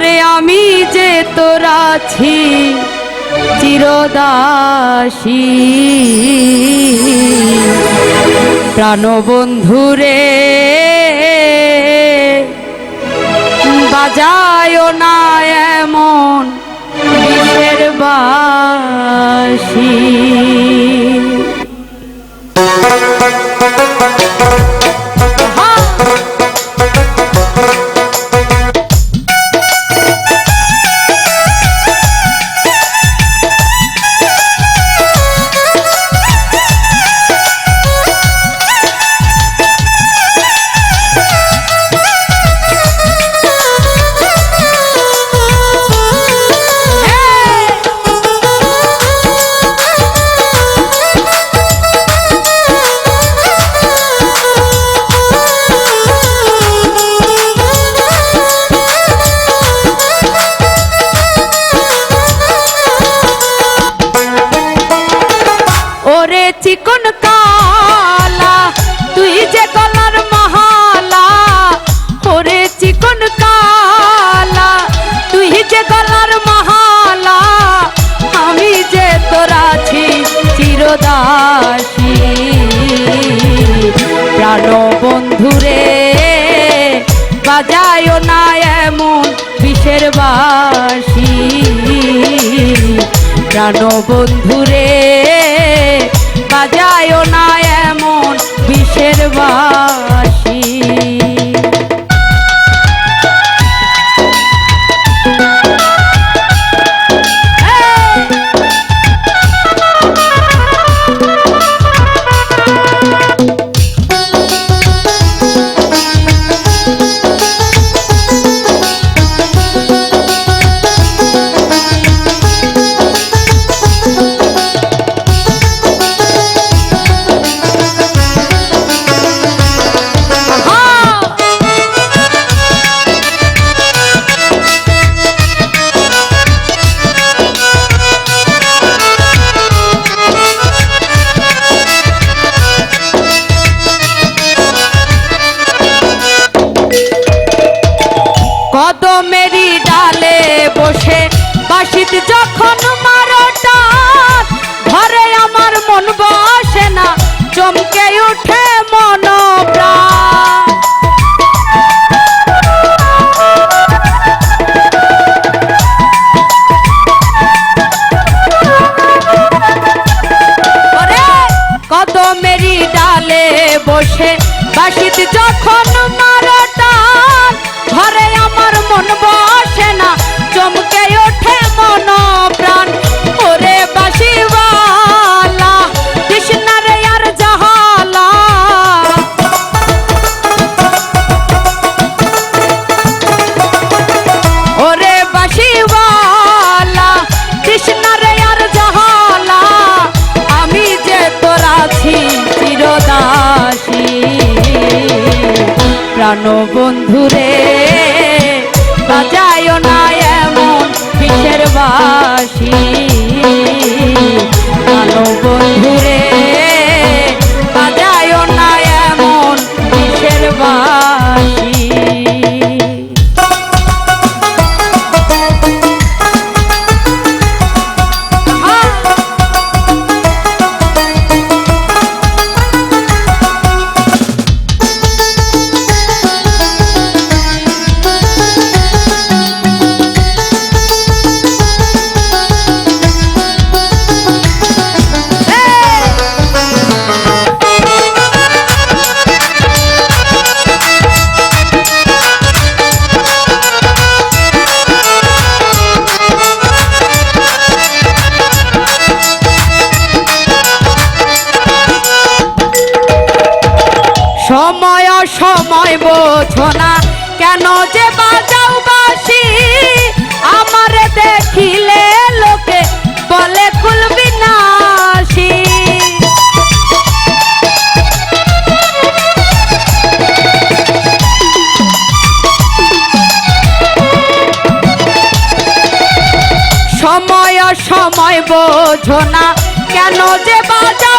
ওরে আমি যে তোর আছি চিরদাসী। প্রাণবন্ধুরে বাজায় না এমন বাসী। বাজায় না এমন বিষের বাসি। প্রাণ বন্ধুরে বাজায়ও না এমন বিষের বাসী। কদমেরি ডালে বসে বাসিত যখন মারটা, ঘরে আমার মন বসে না, চমকে উঠে মন কদমেরি ডালে বসে বাসিত যখন প্রাণ বন্ধুরে বাজায় না এমন কিসের বাসি? জানো বন্ধুরে কেন যে বাজাও বাসি আমার দেখিলে লোকে বলে কুলবি নাসি সময় সময় বোঝো না কেন যে বাজাও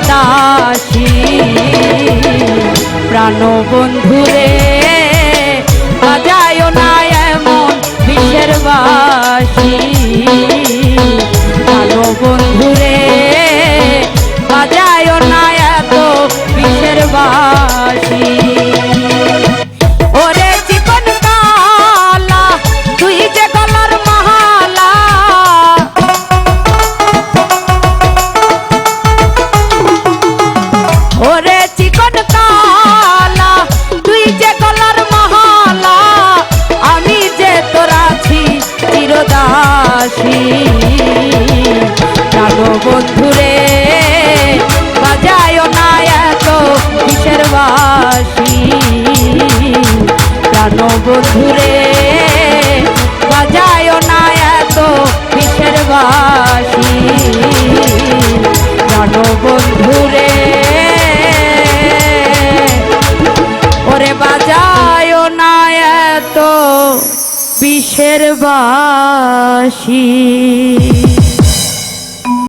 চিরদাসী প্রাণ বন্ধুরে বাজায় না এমন বিশ্বের বাসি বাসি। প্রাণ বন্ধুরে বাজায় না এত কিসের বাসি। প্রাণ বন্ধুরে, ওরে বাজায় না এত বিষের বাসি।